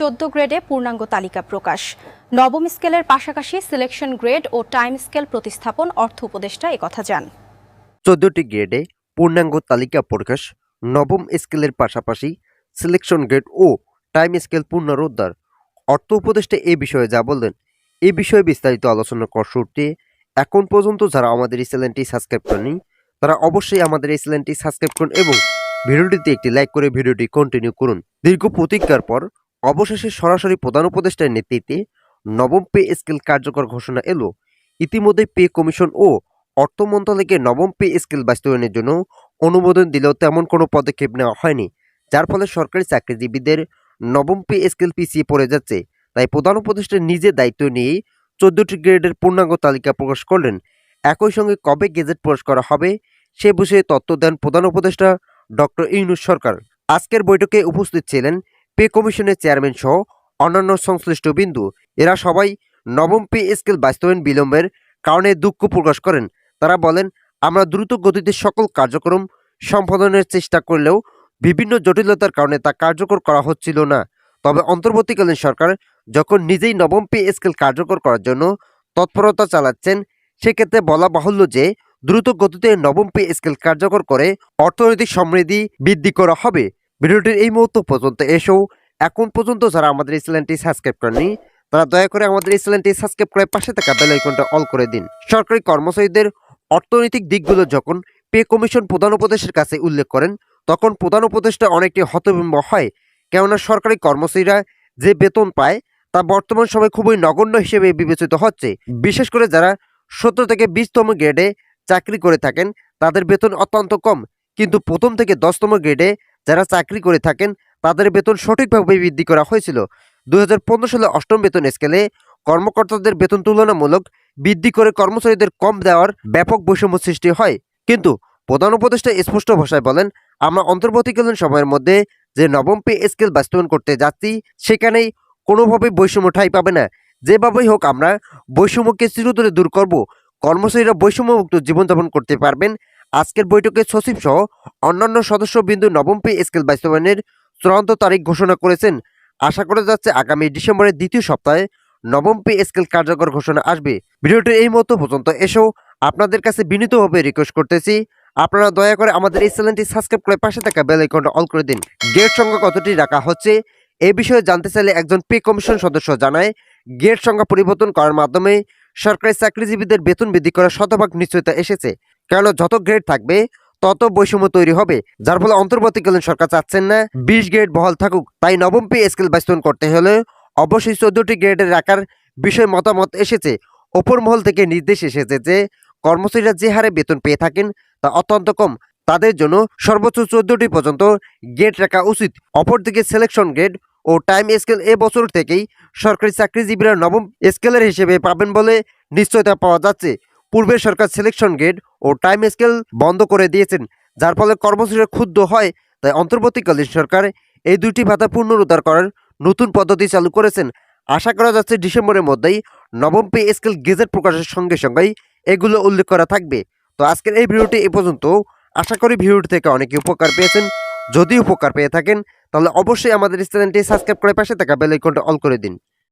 চোদ্দ গ্রেডে পূর্ণাঙ্গ তালিকা প্রকাশ। নবম স্কেলের পাশাপাশি সিলেকশন গ্রেড ও টাইম স্কেল প্রতিস্থাপন অর্থ উপদেষ্টা একথা যান চোদ্দটি গ্রেডে পূর্ণাঙ্গ তালিকা প্রকাশ, নবম স্কেলের পাশাপাশি সিলেকশন গ্রেড ও টাইম স্কেল পুনরুদ্ধার। অর্থ উপদেষ্টা এ বিষয়ে যা বললেন, এ বিষয়ে বিস্তারিত আলোচনা কর শুরুতে এখন পর্যন্ত যারা আমাদের এই চ্যানেলটি সাবস্ক্রাইব করেনি তারা অবশ্যই আমাদের এই চ্যানেলটি সাবস্ক্রাইব করুন এবং ভিডিওটিতে একটি লাইক করে ভিডিওটি কন্টিনিউ করুন। দীর্ঘ প্রতীক্ষার পর অবশেষে সরাসরি প্রধান উপদেষ্টার নেতৃত্বে নবম পে স্কেল কার্যকর ঘোষণা এলো। ইতিমধ্যে পে কমিশন ও অর্থ মন্ত্রণালয়কে নবম পে স্কেল বাস্তবায়নের জন্য অনুমোদন দিলেও তেমন কোনো পদক্ষেপ নেওয়া হয়নি, যার ফলে সরকারি চাকরিজীবীদের নবম পে স্কেল পিছিয়ে পড়ে যাচ্ছে। তাই প্রধান উপদেষ্টা নিজে দায়িত্ব নিয়েই চোদ্দটি গ্রেডের পূর্ণাঙ্গ তালিকা প্রকাশ করলেন। একই সঙ্গে কবে গেজেট প্রকাশ করা হবে সে বিষয়ে তথ্য দেন প্রধান উপদেষ্টা ডক্টর ইউনুস সরকার। আজকের বৈঠকে উপস্থিত ছিলেন পে কমিশনের চেয়ারম্যান সহ অন্যান্য সংশ্লিষ্ট বিন্দু। এরা সবাই নবম পে স্কেল বাস্তবায়ন বিলম্বের কারণে দুঃখ প্রকাশ করেন। তারা বলেন, আমরা দ্রুত গতিতে সকল কার্যক্রম সম্পাদনের চেষ্টা করলেও বিভিন্ন জটিলতার কারণে তা কার্যকর করা হচ্ছিল না। তবে অন্তর্বর্তীকালীন সরকার যখন নিজেই নবম পে স্কেল কার্যকর করার জন্য তৎপরতা চালাচ্ছেন, সেক্ষেত্রে বলা বাহুল্য যে দ্রুত গতিতে নবম পে স্কেল কার্যকর করে অর্থনৈতিক সমৃদ্ধি বৃদ্ধি করা হবে। ভিডিওটির এই মুহূর্ত পর্যন্ত এসেও এখন পর্যন্ত যারা আমাদের এই চ্যানেলটি সাবস্ক্রাইব করেনি তারা দয়া করে আমাদের এই চ্যানেলটি সাবস্ক্রাইব করে পাশে থাকা বেল আইকনটা অল করে দিন। সরকারি কর্মচারীদের অর্থনৈতিক দিকগুলো যখন পে কমিশন প্রধান উপদেশের কাছে উল্লেখ করেন, তখন প্রধান উপদেষ্টা অনেকটি হতবিম্ব হয়। কেননা সরকারি কর্মচারীরা যে বেতন পায়, তা বর্তমান সময়ে খুবই নগণ্য হিসেবে বিবেচিত হচ্ছে। বিশেষ করে যারা সত্তর থেকে বিশতম গ্রেডে চাকরি করে থাকেন, তাদের বেতন অত্যন্ত কম। কিন্তু প্রথম থেকে দশতম গ্রেডে যারা চাকরি করে থাকেন, তাদের বেতন সঠিকভাবে বৃদ্ধি করা হয়েছিল। দুই হাজার পনেরো সালে অষ্টম বেতন স্কেলে কর্মকর্তাদের বেতন তুলনামূলক বৃদ্ধি করে কর্মচারীদের কম দেওয়ার ব্যাপক বৈষম্য সৃষ্টি হয়। কিন্তু প্রধান উপদেষ্টা স্পষ্ট ভাষায় বলেন, আমরা অন্তর্বর্তীকালীন সময়ের মধ্যে যে নবম পে স্কেল বাস্তবায়ন করতে যাচ্ছি, সেখানেই কোনোভাবে বৈষম্য ঠাই পাবে না। যেভাবেই হোক আমরা বৈষম্যকে চিরতরে দূর করব। কর্মচারীরা বৈষম্যমুক্ত জীবনযাপন করতে পারবেন আজকের বৈঠকে সচিব সহ অন্যান্য সদস্যবিন্দু নবম পে স্কেল বাস্তবায়নের চূড়ান্ত তারিখ ঘোষণা করেছেন। আশা করা যাচ্ছে আগামী ডিসেম্বরের দ্বিতীয় সপ্তাহে নবম পে স্কেল কার্যকর ঘোষণা আসবে। ভিডিওটি এই মতো পর্যন্ত এসেও আপনাদের কাছে বিনীতভাবে রিকোয়েস্ট করতেছি, আপনারা দয়া করে আমাদের এই চ্যানেলটি সাবস্ক্রাইব করে পাশে থাকা বেল আইকনটা অল করে দিন। গেট সংখ্যা কতটি রাখা হচ্ছে, এ বিষয়ে জানতে চাইলে একজন পে কমিশন সদস্য জানায়। গেট সংখ্যা পরিবর্তন করার মাধ্যমে সরকারি চাকরিজীবীদের বেতন বৃদ্ধি করার শতভাগ নিশ্চয়তা এসেছে। কেননা যত গ্রেড থাকবে, তত বৈষম্য তৈরি হবে, যার ফলে অন্তর্বর্তীকালীন সরকার চাচ্ছেন না। বিশ গ্রেড বহাল থাকুক, তাই নবম পে স্কেল বাস্তবায়ন করতে হলে অবশ্যই চোদ্দটি গ্রেডের রাখার বিষয়ে মতামত এসেছে। ওপর মহল থেকে নির্দেশ এসেছে যে, কর্মচারীরা যে হারে বেতন পেয়ে থাকেন, তা অত্যন্ত কম। তাদের জন্য সর্বোচ্চ চোদ্দটি পর্যন্ত গ্রেড রাখা উচিত। অপরদিকে সিলেকশন গ্রেড ও টাইম স্কেল এ বছর থেকেই সরকারি চাকরিজীবীরা নবম স্কেলের হিসেবে পাবেন বলে নিশ্চয়তা পাওয়া যাচ্ছে। পূর্বে সরকার সিলেকশন গ্রেড ও টাইম স্কেল বন্ধ করে দিয়েছেন, যার ফলে কর্মচারীরা ক্ষুব্ধ হয়, তাই অন্তর্বর্তীকালীন সরকার এই দুইটি ভাতা পুনরুদ্ধার করার নতুন পদ্ধতি চালু করেছেন। আশা করা যাচ্ছে ডিসেম্বরের মধ্যেই নবম পে স্কেল গেজেট প্রকাশের সঙ্গে সঙ্গেই এগুলো উল্লেখ করা থাকবে। তো আজকের এই ভিডিওটি এ পর্যন্ত। আশা করি ভিডিওটি থেকে অনেকে উপকার পেয়েছেন। যদি উপকার পেয়ে থাকেন, তাহলে অবশ্যই আমাদের চ্যানেলটি সাবস্ক্রাইব করে পাশে থাকা বেল আইকনটা অল করে দিন।